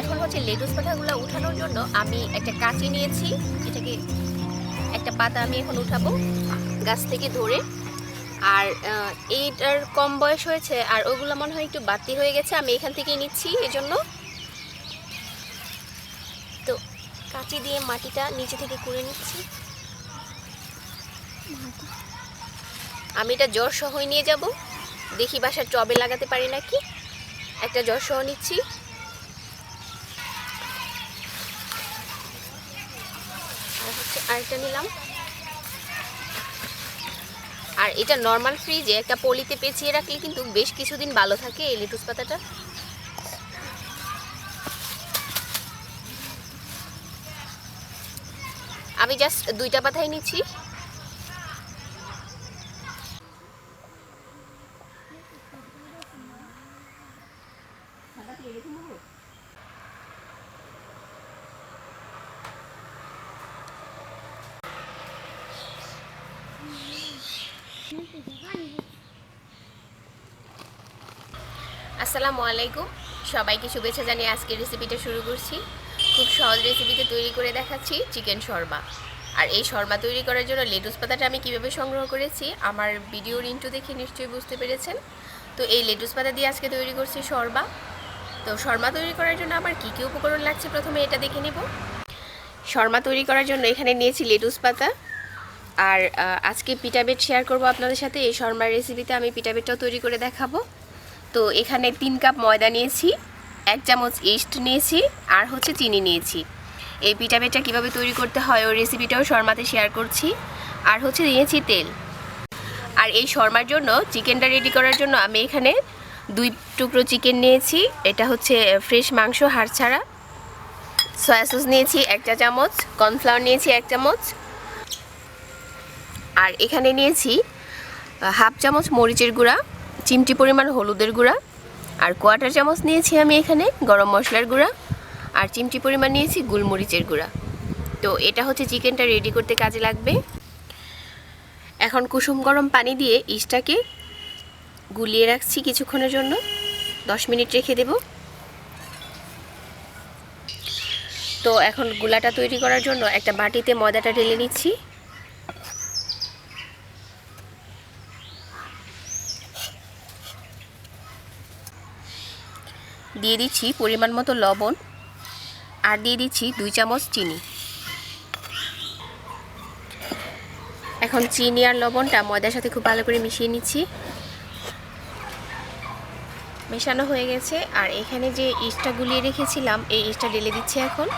এখন হচ্ছে লেটুস পাতাগুলো উঠানোর জন্য আমি একটা কাঁচি নিয়েছি। এটাকে একটা পাতা আমি এখন উঠাবো গাছ থেকে ধরে। আর এইটার কম বয়স হয়েছে আর ওগুলো মনে হয় একটু বাড়তি হয়ে গেছে, আমি এখান থেকেই নিচ্ছি এজন্য। তো কাঁচি দিয়ে মাটিটা নিচে থেকে করে নিচ্ছি। আমি এটা জ্বর সহই নিয়ে যাব। দেখি বাসার টবে লাগাতে পারি নাকি। একটা জ্বর সহ নিচ্ছি। আরেকটা নিলাম। আর এটা নর্মাল ফ্রিজে একটা পলিতে পেঁচিয়ে রাখলে কিন্তু বেশ কিছুদিন ভালো থাকে এই লেটুস পাতাটা। আমি জাস্ট দুইটা পাতাই নিচ্ছি। আসসালামু আলাইকুম। সবাইকে শুভেচ্ছা জানিয়ে আজকের রেসিপিটা শুরু করছি। খুব সহজ রেসিপিতে তৈরি করে দেখাচ্ছি চিকেন শর্মা। আর এই শর্মা তৈরি করার জন্য লেটুস পাতাটা আমি কীভাবে সংগ্রহ করেছি, আমার ভিডিওর ইন্টু দেখে নিশ্চয়ই বুঝতে পেরেছেন। তো এই লেটুস পাতা দিয়ে আজকে তৈরি করছি শর্মা। তো শর্মা তৈরি করার জন্য আমার কী কী উপকরণ লাগছে? প্রথমে এটা দেখে নেব। শর্মা তৈরি করার জন্য এখানে নিয়েছি লেটুস পাতা। আর আজকে পিঠাবেট শেয়ার করব আপনাদের সাথে। এই শর্মার রেসিপিতে আমি পিঠাবেটটাও তৈরি করে দেখাবো। তো এখানে তিন কাপ ময়দা নিয়েছি, এক চামচ ইস্ট নিয়েছি, আর হচ্ছে চিনি নিয়েছি। এই পিঠাবেটটা কীভাবে তৈরি করতে হয়, ওই রেসিপিটাও শর্মাতে শেয়ার করছি। আর হচ্ছে নিয়েছি তেল। আর এই শর্মার জন্য চিকেনটা রেডি করার জন্য আমি এখানে দুই টুকরো চিকেন নিয়েছি। এটা হচ্ছে ফ্রেশ মাংস হাড় ছাড়া সয়া সস নিয়েছি একটা চামচ কর্নফ্লাওয়ার নিয়েছি এক চামচ আর এখানে নিয়েছি হাফ চামচ মরিচের গুঁড়া, চিমটি পরিমাণ হলুদের গুঁড়া, আর কোয়াটার চামচ নিয়েছি আমি এখানে গরম মশলার গুঁড়া, আর চিমটি পরিমাণ নিয়েছি গোলমরিচের গুঁড়া। তো এটা হচ্ছে চিকেনটা রেডি করতে কাজে লাগবে। এখন কুসুম গরম পানি দিয়ে ইস্টাকে গুলিয়ে রাখছি কিছুক্ষণের জন্য। দশ মিনিট রেখে দেব। তো এখন গুলাটা তৈরি করার জন্য একটা বাটিতে ময়দাটা ঢেলে নিচ্ছি। দিয়ে দিচ্ছি পরিমাণ মতো লবণ আর দিয়ে দিচ্ছি দুই চামচ চিনি। এখন চিনি আর লবণটা ময়দার সাথে খুব ভালো করে মিশিয়ে নিচ্ছি। মেশানো হয়ে গেছে আর এখানে যে ইস্টটা গুলিয়ে রেখেছিলাম, এই ইস্টটা ঢেলে দিচ্ছি এখন।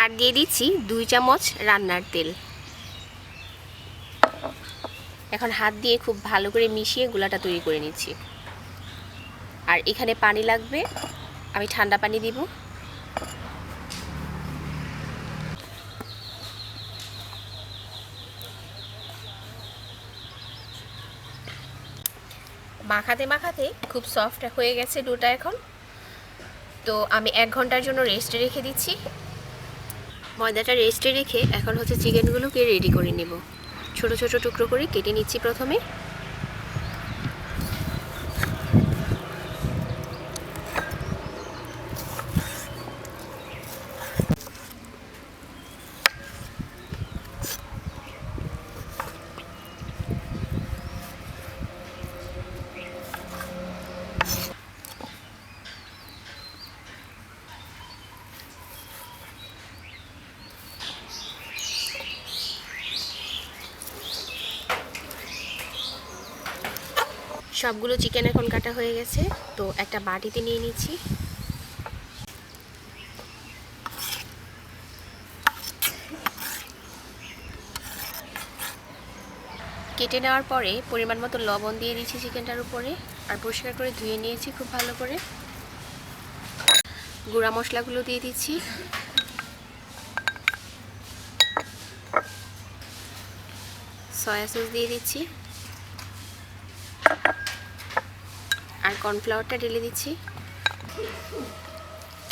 আর দিয়ে দিচ্ছি দুই চামচ রান্নার তেল। এখন হাত দিয়ে খুব ভালো করে মিশিয়ে গুলাটা তৈরি করে নিচ্ছি। আর এখানে পানি লাগবে। আমি ঠান্ডা পানি দিব। মাখাতে মাখাতে খুব সফট হয়ে গেছে ডোটা এখন। তো আমি এক ঘণ্টার জন্য রেস্টে রেখে দিচ্ছি। ময়দাটা রেস্টে রেখে এখন হচ্ছে চিকেনগুলোকে রেডি করে নেব। ছোট ছোট টুকরো করে কেটে নিচ্ছি প্রথমে। সবগুলো চিকেন এখন কাটা হয়ে গেছে, তো একটা বাটিতে নিয়ে নিচ্ছি। কেটে নেওয়ার পরে পরিমাণ মতো লবণ দিয়ে দিচ্ছি চিকেনটার উপরে, আর পরিষ্কার করে ধুয়ে নিয়েছি খুব ভালো করে। গুঁড়া মশলাগুলো দিয়ে দিচ্ছি। সয়া সস দিয়ে দিচ্ছি। কর্নফ্লাওয়ারটা ঢেলে দিচ্ছি।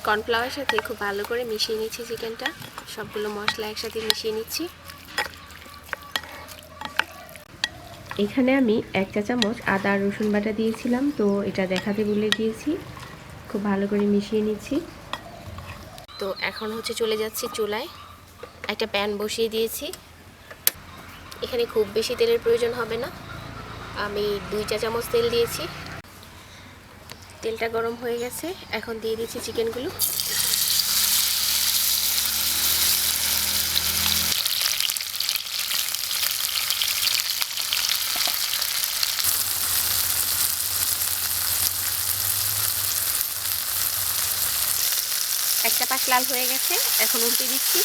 কর্নফ্লাওয়ারের সাথে খুব ভালো করে মিশিয়ে নিচ্ছি চিকেনটা। সবগুলো মশলা একসাথে মিশিয়ে নিচ্ছি। এখানে আমি এক চা চামচ আদা আর রসুন বাটা দিয়েছিলাম তো এটা দেখাতে ভুলে গিয়েছি। খুব ভালো করে মিশিয়ে নিচ্ছি। তো এখন হচ্ছে চলে যাচ্ছি চুলায়। একটা প্যান বসিয়ে দিয়েছি। এখানে খুব বেশি তেলের প্রয়োজন হবে না। আমি দুই চা চামচ তেল দিয়েছি। তেলটা গরম হয়ে গেছে। এখন দিয়ে দিচ্ছি চিকেনগুলো। একটা পাশ লাল হয়ে গেছে, এখন উল্টে দিচ্ছি।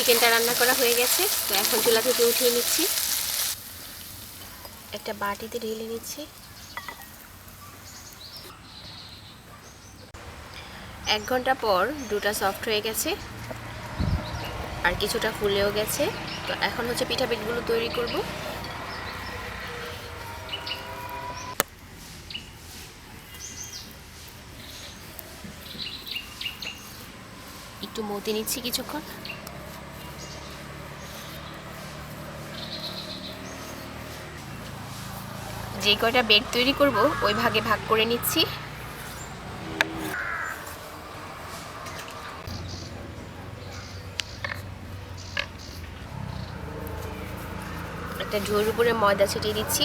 চিকেনটা রান্না করা হয়ে গেছে। তো এখন চুলা থেকে উঠিয়ে নিচ্ছি। একটা বাটিতে ঢেলে নিচ্ছি। এক ঘণ্টা পর দুটা সফট হয়ে গেছে। আর কিছুটা ফুলেও গেছে। তো এখন হচ্ছে পিঠা পিঠগুলো তৈরি করব। একটু মতি নিচ্ছি কিছুক্ষণ। যে কয়টা বেড তৈরি করব, ওই ভাগে ভাগ করে নিচ্ছি। একটা ঝোর উপরে ময়দা ছিটিয়ে দিচ্ছি।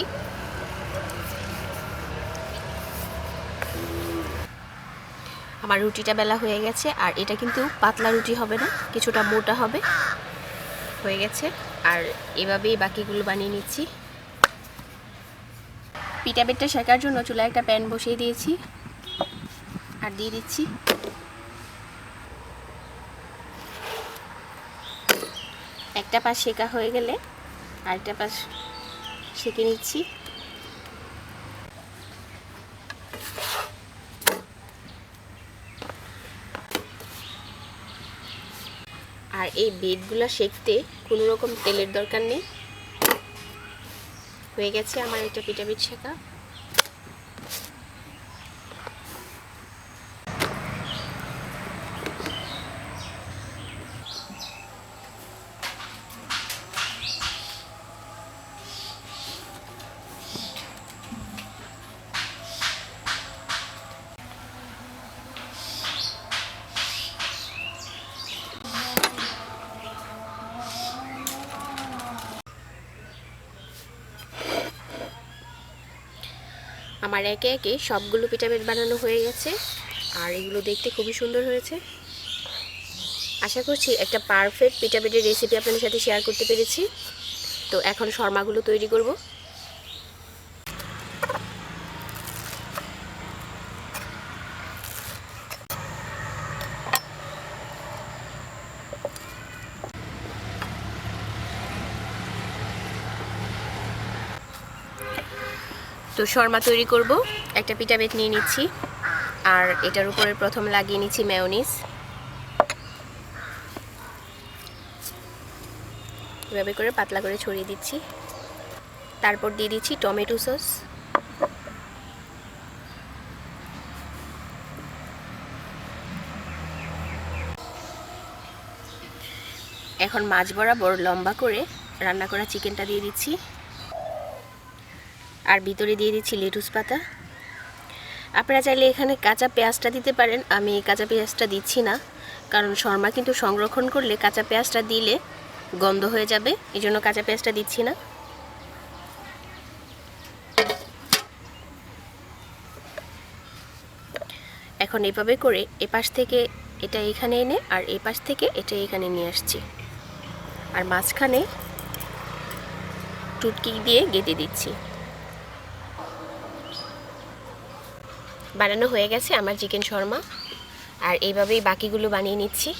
আমার রুটিটা বেলা হয়ে গেছে, আর এটা কিন্তু পাতলা রুটি হবে না, কিছুটা মোটা হবে। হয়ে গেছে, আর এভাবেই বাকিগুলো বানিয়ে নিচ্ছি। পিঠা বেটটা শেখার জন্য চুলায় একটা প্যান বসিয়ে দিয়েছি। আর দিয়ে দিচ্ছি। একটা পাশ শেখা হয়ে গেলে আরেকটা পাশ সেঁকে নিচ্ছি। আর এই বেডগুলো সেঁকতে কোনো রকম তেলের দরকার নেই। হয়ে গেছে আমার একটা পিটাপিট শেখা। আমার একে একে সবগুলো পিঠাবেট বানানো হয়ে গেছে। আর এগুলো দেখতে খুবই সুন্দর হয়েছে। আশা করছি একটা পারফেক্ট পিঠাবেটের রেসিপি আপনাদের সাথে শেয়ার করতে পেরেছি। তো এখন শর্মাগুলো তৈরি করব। তো শর্মা তৈরি করব। একটা পিঠা বেট নিয়ে নিচ্ছি। আর এটার উপরে প্রথম লাগিয়ে নিচ্ছি ম্যাওনিস এভাবে করে পাতলা করে ছড়িয়ে দিচ্ছি। তারপর দিয়ে দিচ্ছি টমেটো সস। এখন মাছ বরাবর লম্বা করে রান্না করা চিকেনটা দিয়ে দিচ্ছি। আর ভিতরে দিয়ে দিচ্ছি লেটুস পাতা। আপনারা চাইলে এখানে কাঁচা পেঁয়াজটা দিতে পারেন। আমি কাঁচা পেঁয়াজটা দিচ্ছি না, কারণ শর্মা কিন্তু সংরক্ষণ করলে কাঁচা পেঁয়াজটা দিলে গন্ধ হয়ে যাবে এই জন্য কাঁচা পেঁয়াজটা দিচ্ছি না। এখন এভাবে করে এপাশ থেকে এটা এখানে এনে আর এপাশ থেকে এটা এখানে নিয়ে আসছি। আর মাঝখানে টুটকি দিয়ে গেঁথে দিচ্ছি। বানানো হয়ে গেছে আমার চিকেন শর্মা। আর এইভাবেই বাকিগুলো বানিয়ে নিচ্ছি।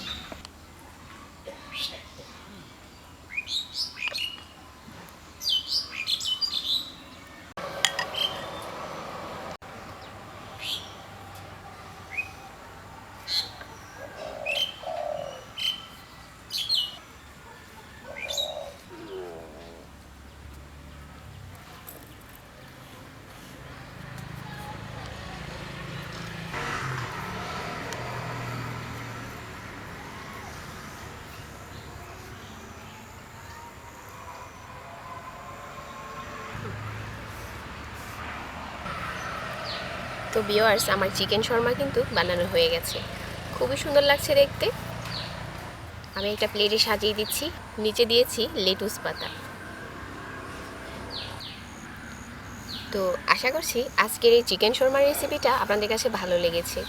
তো বিওয়ার্স আমার চিকেন শর্মা কিন্তু বানানো হয়ে গেছে। খুবই সুন্দর লাগছে দেখতে। আমি একটা প্লেটে সাজিয়ে দিচ্ছি। নিচে দিয়েছি লেটুস পাতা। তো আশা করছি আজকের এই চিকেন শর্মার রেসিপিটা আপনাদের কাছে ভালো লেগেছে।